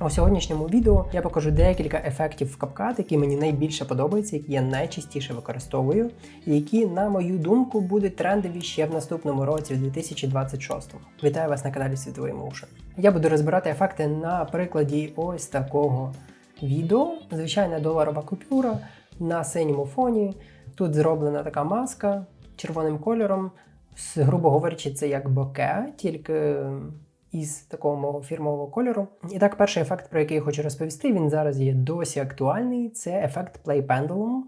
У сьогоднішньому відео я покажу декілька ефектів в CapCut, які мені найбільше подобаються, які я найчастіше використовую, і які, на мою думку, будуть трендові ще в наступному році, в 2026. Вітаю вас на каналі Світовий Motion. Я буду розбирати ефекти на прикладі ось такого відео. Звичайна доларова купюра на синьому фоні. Тут зроблена така маска червоним кольором. Грубо говорячи, це як боке, тільки із такого фірмового кольору. І так, перший ефект, про який я хочу розповісти, він зараз є досі актуальний. Це ефект Play Pendulum.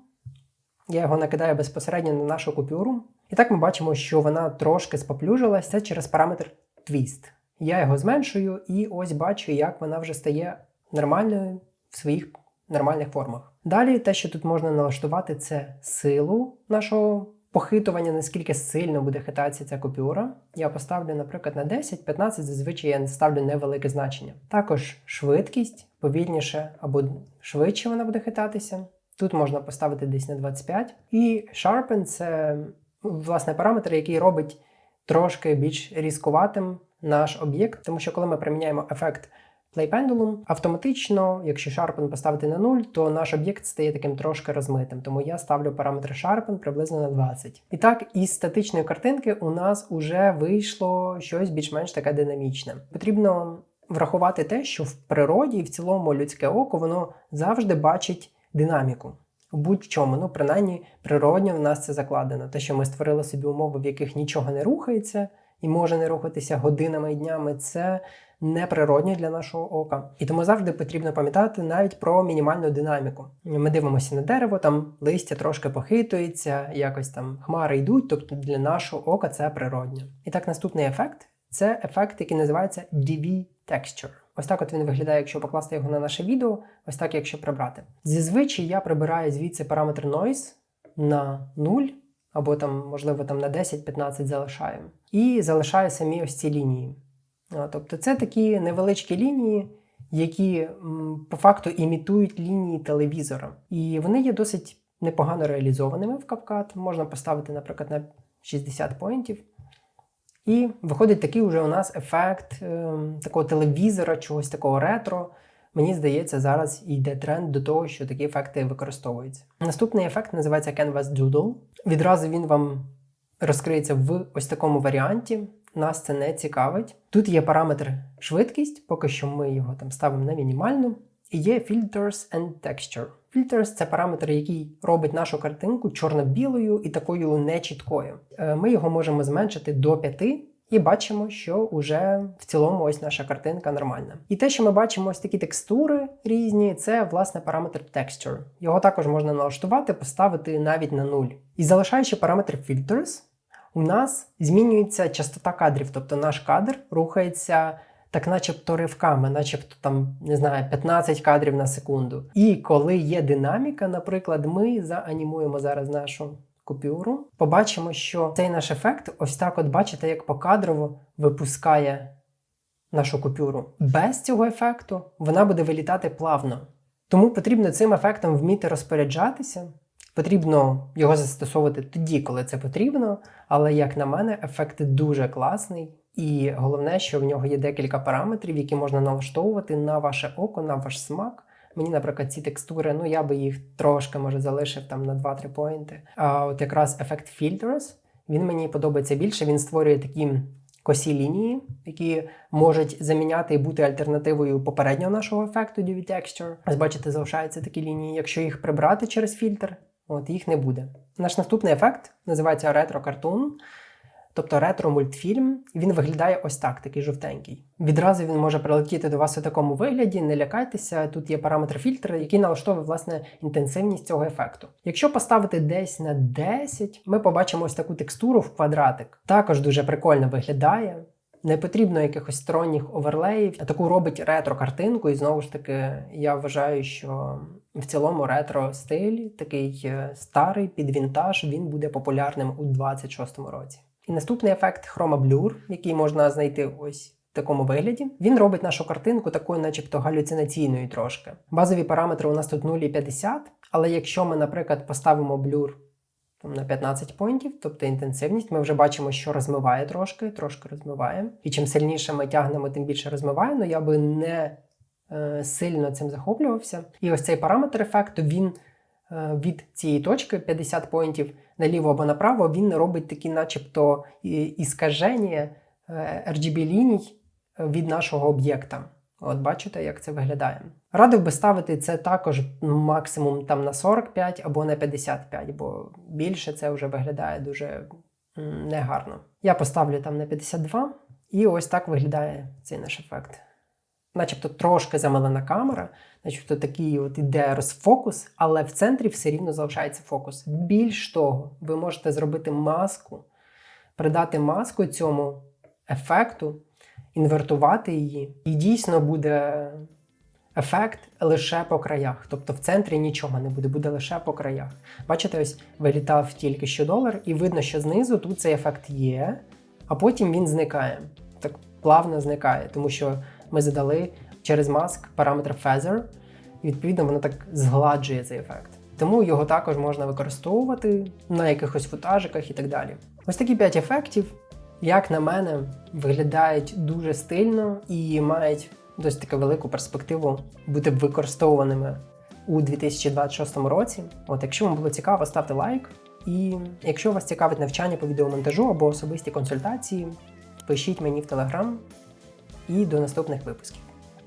Я його накидаю безпосередньо на нашу купюру. І так ми бачимо, що вона трошки споплюжилась. Це через параметр Twist. Я його зменшую і ось бачу, як вона вже стає нормальною в своїх нормальних формах. Далі те, що тут можна налаштувати, це силу нашого похитування, наскільки сильно буде хитатися ця купюра. Я поставлю, наприклад, на 10-15, зазвичай я ставлю невелике значення. Також швидкість повільніше або швидше вона буде хитатися. Тут можна поставити десь на 25. І Sharpen це власне параметр, який робить трошки більш різкуватим наш об'єкт, тому що коли ми приміняємо ефект Play автоматично, якщо Sharpen поставити на 0, то наш об'єкт стає таким трошки розмитим. Тому я ставлю параметр Sharpen приблизно на 20. І так, із статичної картинки у нас вже вийшло щось більш-менш таке динамічне. Потрібно врахувати те, що в природі і в цілому людське око воно завжди бачить динаміку. Будь-чому, ну принаймні природньо в нас це закладено. Те, що ми створили собі умови, в яких нічого не рухається і може не рухатися годинами і днями, це неприродньо для нашого ока. І тому завжди потрібно пам'ятати навіть про мінімальну динаміку. Ми дивимося на дерево, там листя трошки похитується, якось там хмари йдуть, тобто для нашого ока це природньо. І так, наступний ефект це ефект, який називається DV Texture. Ось так от він виглядає, якщо покласти його на наше відео, ось так, якщо прибрати. Зазвичай я прибираю звідси параметр Noise на 0, або там, можливо, там на 10-15 залишаю. І залишаю самі ось ці лінії. Тобто це такі невеличкі лінії, які по факту імітують лінії телевізора. І вони є досить непогано реалізованими в CapCut. Можна поставити, наприклад, на 60 поінтів. І виходить такий уже у нас ефект е, такого телевізора, чогось такого ретро. Мені здається, зараз йде тренд до того, що такі ефекти використовуються. Наступний ефект називається Canvas Doodle. Відразу він вам розкриється в ось такому варіанті. Нас це не цікавить. Тут є параметр швидкість, поки що ми його там ставимо на мінімальну. І є Filters and Texture. Filters – це параметр, який робить нашу картинку чорно-білою і такою нечіткою. Ми його можемо зменшити до 5 і бачимо, що вже в цілому ось наша картинка нормальна. І те, що ми бачимо ось такі текстури різні, це власне параметр Texture. Його також можна налаштувати, поставити навіть на 0. І залишаючи параметр Filters, у нас змінюється частота кадрів, тобто наш кадр рухається так, начебто ривками, начебто там не знаю, 15 кадрів на секунду. І коли є динаміка, наприклад, ми заанімуємо зараз нашу купюру, побачимо, що цей наш ефект, ось так, от бачите, як покадрово випускає нашу купюру. Без цього ефекту вона буде вилітати плавно. Тому потрібно цим ефектом вміти розпоряджатися. Потрібно його застосовувати тоді, коли це потрібно. Але, як на мене, ефект дуже класний. І головне, що в нього є декілька параметрів, які можна налаштовувати на ваше око, на ваш смак. Мені, наприклад, ці текстури, ну я би їх трошки може залишив там на 2-3 поінти. А от якраз ефект Filters, він мені подобається більше. Він створює такі косі лінії, які можуть заміняти і бути альтернативою попереднього нашого ефекту UV Texture. Ось бачите, залишаються такі лінії. Якщо їх прибрати через фільтр, от їх не буде. Наш наступний ефект називається Retro Cartoon. Тобто ретро-мультфільм, він виглядає ось так, такий жовтенький. Відразу він може прилетіти до вас у такому вигляді, не лякайтеся, тут є параметр фільтр, який налаштовує власне інтенсивність цього ефекту. Якщо поставити десь на 10, ми побачимо ось таку текстуру в квадратик. Також дуже прикольно виглядає. Не потрібно якихось сторонніх оверлеїв, таку робить ретро-картинку, і знову ж таки, я вважаю, що в цілому ретро-стиль, такий е, старий під вінтаж, він буде популярним у 26-му році. І наступний ефект Blur, який можна знайти ось в такому вигляді. Він робить нашу картинку такою, начебто, галюцинаційною трошки. Базові параметри у нас тут 0,50, але якщо ми, наприклад, поставимо блюр на 15 поінтів, тобто інтенсивність, ми вже бачимо, що розмиває трошки, трошки розмиває. І чим сильніше ми тягнемо, тим більше розмиває. Ну я би не е, сильно цим захоплювався. І ось цей параметр ефекту він від цієї точки 50 поінтів наліво або направо, він робить такі, начебто, іскаження е, RGB ліній від нашого об'єкта. От бачите, як це виглядає. Радив би ставити це також максимум там на 45 або на 55, бо більше це вже виглядає дуже негарно. Я поставлю там на 52, і ось так виглядає цей наш ефект. Начебто трошки замилена камера, начебто такий от іде розфокус, але в центрі все рівно залишається фокус. Більш того, ви можете зробити маску, придати маску цьому ефекту, інвертувати її, і дійсно буде ефект лише по краях. Тобто в центрі нічого не буде, буде лише по краях. Бачите, ось вилітав тільки що долар, і видно, що знизу тут цей ефект є, а потім він зникає. Так плавно зникає, тому що ми задали через маск параметр Feather, і відповідно воно так згладжує цей ефект. Тому його також можна використовувати на якихось футажиках і так далі. Ось такі 5 ефектів, як на мене, виглядають дуже стильно і мають досить таку велику перспективу бути використовуваними у 2026 році. От, якщо вам було цікаво, ставте лайк. І якщо вас цікавить навчання по відеомонтажу або особисті консультації, пишіть мені в Телеграм. І до наступних випусків.